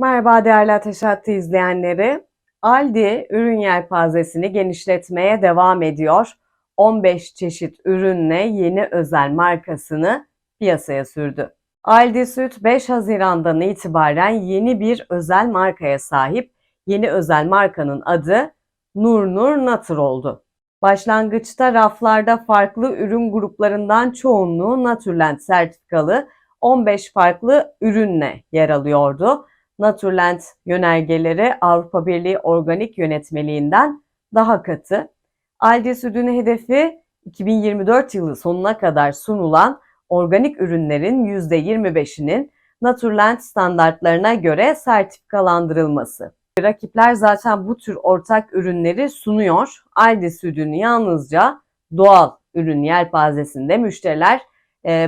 Merhaba değerli Ateş Hattı izleyenleri. Aldi ürün yelpazesini genişletmeye devam ediyor. 15 çeşit ürünle yeni özel markasını piyasaya sürdü. Aldi Süt 5 Haziran'dan itibaren yeni bir özel markaya sahip. Yeni özel markanın adı Nur Nur Natır oldu. Başlangıçta raflarda farklı ürün gruplarından çoğunluğu Naturland sertifikalı 15 farklı ürünle yer alıyordu. Naturland yönergeleri Avrupa Birliği organik yönetmeliğinden daha katı. Aldi Süt'ün hedefi 2024 yılı sonuna kadar sunulan organik ürünlerin %25'inin Naturland standartlarına göre sertifikalandırılması. Rakipler zaten bu tür ortak ürünleri sunuyor. Aldi Süt'ün yalnızca doğal ürün yelpazesinde müşteriler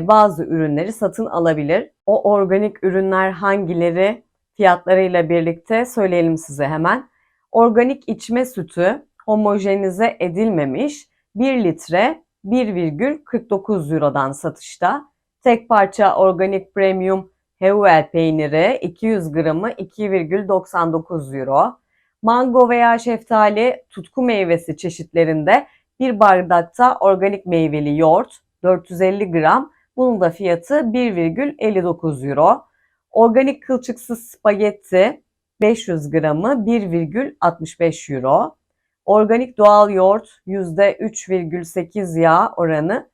bazı ürünleri satın alabilir. O organik ürünler hangileri fiyatlarıyla birlikte söyleyelim size hemen. Organik içme sütü homojenize edilmemiş 1 litre 1,49 Euro'dan satışta. Tek parça organik premium Heuvel peyniri 200 gramı 2,99 Euro. Mango veya şeftali tutku meyvesi çeşitlerinde bir bardakta organik meyveli yoğurt 450 gram. Bunun da fiyatı 1,59 Euro. Organik kılçıksız spagetti 500 gramı 1,65 Euro. Organik doğal yoğurt %3,8 yağ oranı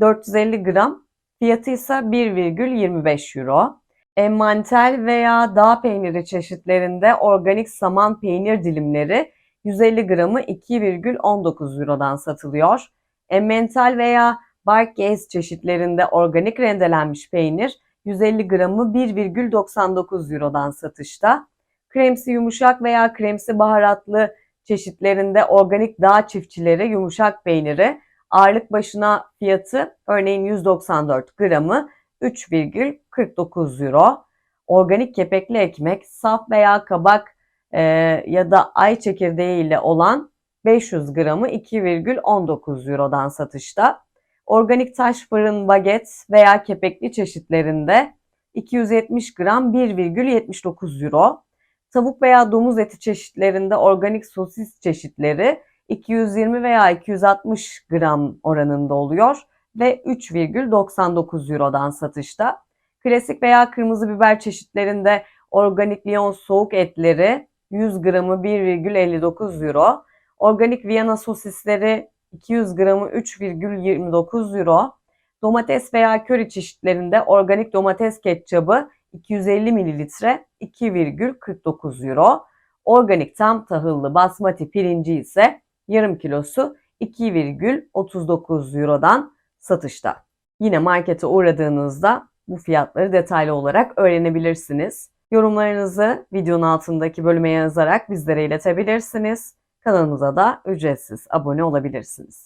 450 gram. Fiyatı ise 1,25 Euro. Emmantel veya dağ peyniri çeşitlerinde organik saman peynir dilimleri 150 gramı 2,19 Euro'dan satılıyor. Emmental veya Barkes çeşitlerinde organik rendelenmiş peynir 150 gramı 1,99 Euro'dan satışta. Kremsi yumuşak veya kremsi baharatlı çeşitlerinde organik dağ çiftçileri yumuşak peyniri ağırlık başına fiyatı örneğin 194 gramı 3,49 Euro. Organik kepekli ekmek, saf veya kabak e, ya da ay çekirdeği ile olan 500 gramı 2,19 Euro'dan satışta. Organik taş fırın baget veya kepekli çeşitlerinde 270 gram 1,79 Euro. Tavuk veya domuz eti çeşitlerinde organik sosis çeşitleri 220 veya 260 gram oranında oluyor ve 3,99 Euro'dan satışta. Klasik veya kırmızı biber çeşitlerinde organik Lyon soğuk etleri 100 gramı 1,59 Euro. Organik Viyana sosisleri 200 gramı 3,29 Euro. Domates veya köri çeşitlerinde organik domates ketçabı 250 mililitre 2,49 Euro. Organik tam tahıllı basmati pirinci ise yarım kilosu 2,39 Euro'dan satışta. Yine markete uğradığınızda bu fiyatları detaylı olarak öğrenebilirsiniz. Yorumlarınızı videonun altındaki bölüme yazarak bizlere iletebilirsiniz. Kanalımıza da ücretsiz abone olabilirsiniz.